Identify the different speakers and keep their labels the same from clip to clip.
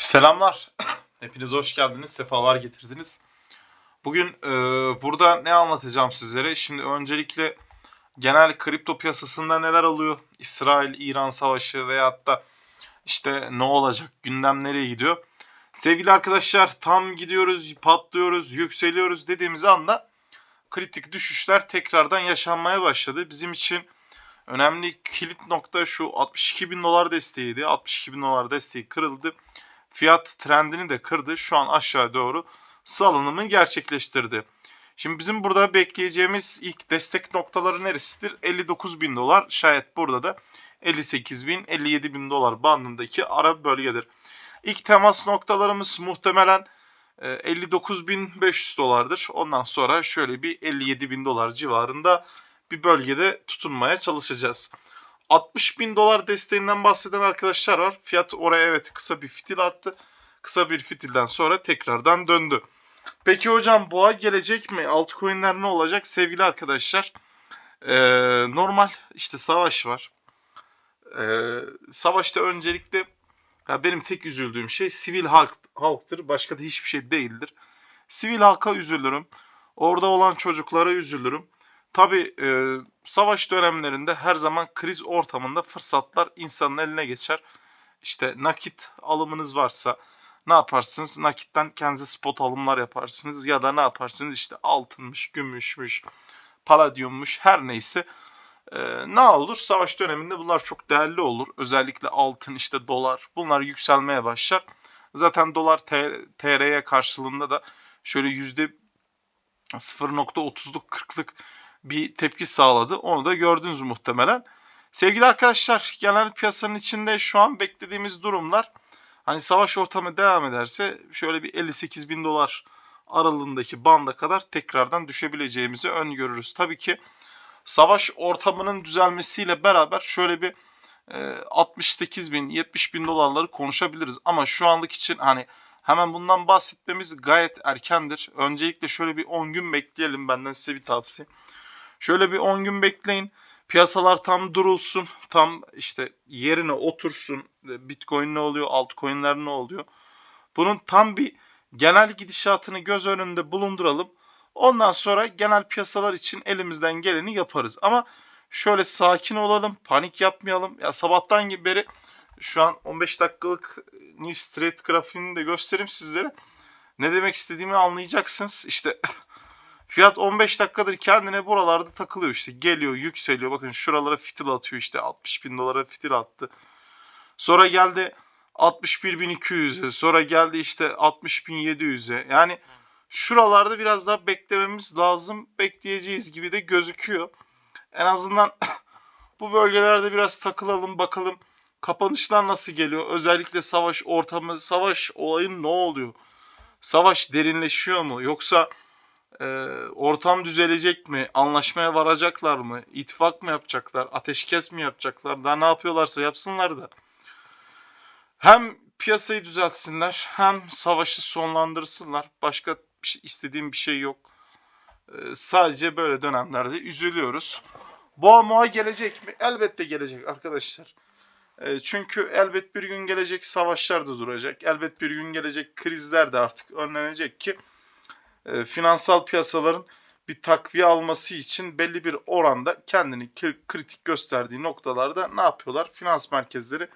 Speaker 1: Selamlar. Hepiniz hoş geldiniz. Sefalar getirdiniz. Bugün e, burada ne anlatacağım sizlere? Şimdi öncelikle genel kripto piyasasında neler oluyor? İsrail-İran savaşı veyahut da işte ne olacak? Gündem nereye gidiyor? Sevgili arkadaşlar tam gidiyoruz, patlıyoruz, yükseliyoruz dediğimiz anda kritik düşüşler tekrardan yaşanmaya başladı. Bizim için önemli kilit nokta şu 62 bin dolar desteğiydi. 62 bin dolar desteği kırıldı fiyat trendini de kırdı. Şu an aşağı doğru salınımı gerçekleştirdi. Şimdi bizim burada bekleyeceğimiz ilk destek noktaları neresidir? 59 bin dolar. Şayet burada da 58 bin, 57 bin dolar bandındaki ara bölgedir. İlk temas noktalarımız muhtemelen 59.500 dolardır. Ondan sonra şöyle bir 57 bin dolar civarında bir bölgede tutunmaya çalışacağız. 60 bin dolar desteğinden bahseden arkadaşlar var. Fiyat oraya evet kısa bir fitil attı. Kısa bir fitilden sonra tekrardan döndü. Peki hocam boğa gelecek mi? Altcoin'ler ne olacak? Sevgili arkadaşlar ee, normal işte savaş var. Ee, savaşta öncelikle ya benim tek üzüldüğüm şey sivil halk, halktır. Başka da hiçbir şey değildir. Sivil halka üzülürüm. Orada olan çocuklara üzülürüm. Tabi e, savaş dönemlerinde her zaman kriz ortamında fırsatlar insanın eline geçer. İşte nakit alımınız varsa ne yaparsınız? Nakitten kendinize spot alımlar yaparsınız ya da ne yaparsınız? İşte altınmış, gümüşmüş, paladyummuş her neyse. E, ne olur? Savaş döneminde bunlar çok değerli olur. Özellikle altın, işte dolar bunlar yükselmeye başlar. Zaten dolar TR'ye karşılığında da şöyle yüzde 0.30'luk 40'lık bir tepki sağladı. Onu da gördünüz muhtemelen. Sevgili arkadaşlar genel piyasanın içinde şu an beklediğimiz durumlar hani savaş ortamı devam ederse şöyle bir 58 bin dolar aralığındaki banda kadar tekrardan düşebileceğimizi öngörürüz. Tabii ki savaş ortamının düzelmesiyle beraber şöyle bir 68 e, bin 70 bin dolarları konuşabiliriz. Ama şu anlık için hani hemen bundan bahsetmemiz gayet erkendir. Öncelikle şöyle bir 10 gün bekleyelim benden size bir tavsiye. Şöyle bir 10 gün bekleyin. Piyasalar tam durulsun. Tam işte yerine otursun. Bitcoin ne oluyor? Altcoin'ler ne oluyor? Bunun tam bir genel gidişatını göz önünde bulunduralım. Ondan sonra genel piyasalar için elimizden geleni yaparız. Ama şöyle sakin olalım, panik yapmayalım. Ya sabahtan beri şu an 15 dakikalık New Street grafiğini de göstereyim sizlere. Ne demek istediğimi anlayacaksınız. İşte Fiyat 15 dakikadır kendine buralarda takılıyor işte. Geliyor, yükseliyor. Bakın şuralara fitil atıyor işte. 60 bin dolara fitil attı. Sonra geldi 61.200'e. Sonra geldi işte 60.700'e. Yani şuralarda biraz daha beklememiz lazım. Bekleyeceğiz gibi de gözüküyor. En azından bu bölgelerde biraz takılalım bakalım. Kapanışlar nasıl geliyor? Özellikle savaş ortamı, savaş olayın ne oluyor? Savaş derinleşiyor mu? Yoksa e, ortam düzelecek mi? Anlaşmaya varacaklar mı? İttifak mı yapacaklar? Ateşkes mi yapacaklar? Daha ne yapıyorlarsa yapsınlar da. Hem piyasayı düzeltsinler hem savaşı sonlandırsınlar. Başka bir şey, istediğim bir şey yok. E, sadece böyle dönemlerde üzülüyoruz. Boğa moğa gelecek mi? Elbette gelecek arkadaşlar. E, çünkü elbet bir gün gelecek savaşlar da duracak. Elbet bir gün gelecek krizler de artık önlenecek ki e, finansal piyasaların bir takviye alması için belli bir oranda kendini kritik gösterdiği noktalarda ne yapıyorlar? Finans merkezleri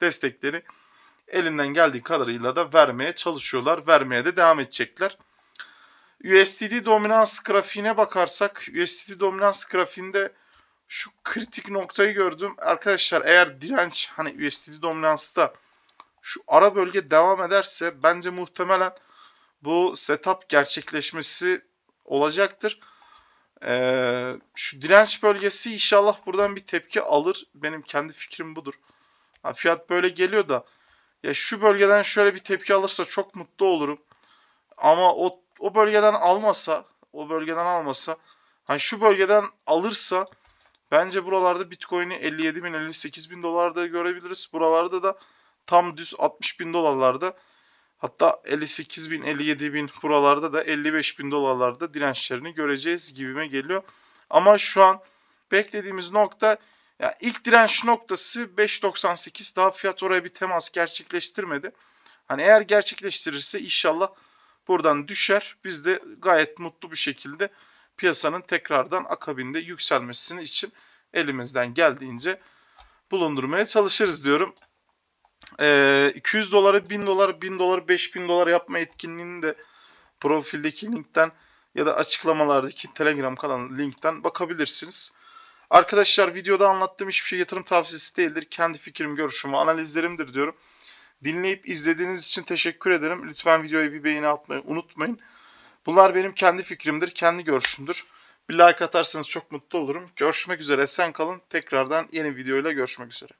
Speaker 1: destekleri elinden geldiği kadarıyla da vermeye çalışıyorlar. Vermeye de devam edecekler. USDT dominans grafiğine bakarsak USDT dominans grafiğinde şu kritik noktayı gördüm. Arkadaşlar eğer direnç hani USDT dominansta şu ara bölge devam ederse bence muhtemelen bu setup gerçekleşmesi olacaktır. Ee, şu direnç bölgesi inşallah buradan bir tepki alır. Benim kendi fikrim budur. Ha, fiyat böyle geliyor da ya şu bölgeden şöyle bir tepki alırsa çok mutlu olurum. Ama o o bölgeden almasa, o bölgeden almasa, hani şu bölgeden alırsa bence buralarda Bitcoin'i 57 bin 58 bin dolarda görebiliriz. Buralarda da tam düz 60 bin dolarlarda Hatta 58 bin 57 bin buralarda da 55 bin dolarlarda dirençlerini göreceğiz gibime geliyor. Ama şu an beklediğimiz nokta yani ilk direnç noktası 5.98 daha fiyat oraya bir temas gerçekleştirmedi. Hani eğer gerçekleştirirse inşallah buradan düşer. Biz de gayet mutlu bir şekilde piyasanın tekrardan akabinde yükselmesini için elimizden geldiğince bulundurmaya çalışırız diyorum. Ee, 200 doları 1000 dolar 1000 dolar 5000 dolar yapma etkinliğini de profildeki linkten ya da açıklamalardaki Telegram kanalı linkten bakabilirsiniz. Arkadaşlar videoda anlattığım hiçbir şey yatırım tavsiyesi değildir. Kendi fikrim, görüşüm ve analizlerimdir diyorum. Dinleyip izlediğiniz için teşekkür ederim. Lütfen videoya bir beğeni atmayı unutmayın. Bunlar benim kendi fikrimdir, kendi görüşümdür. Bir like atarsanız çok mutlu olurum. Görüşmek üzere, esen kalın. Tekrardan yeni videoyla görüşmek üzere.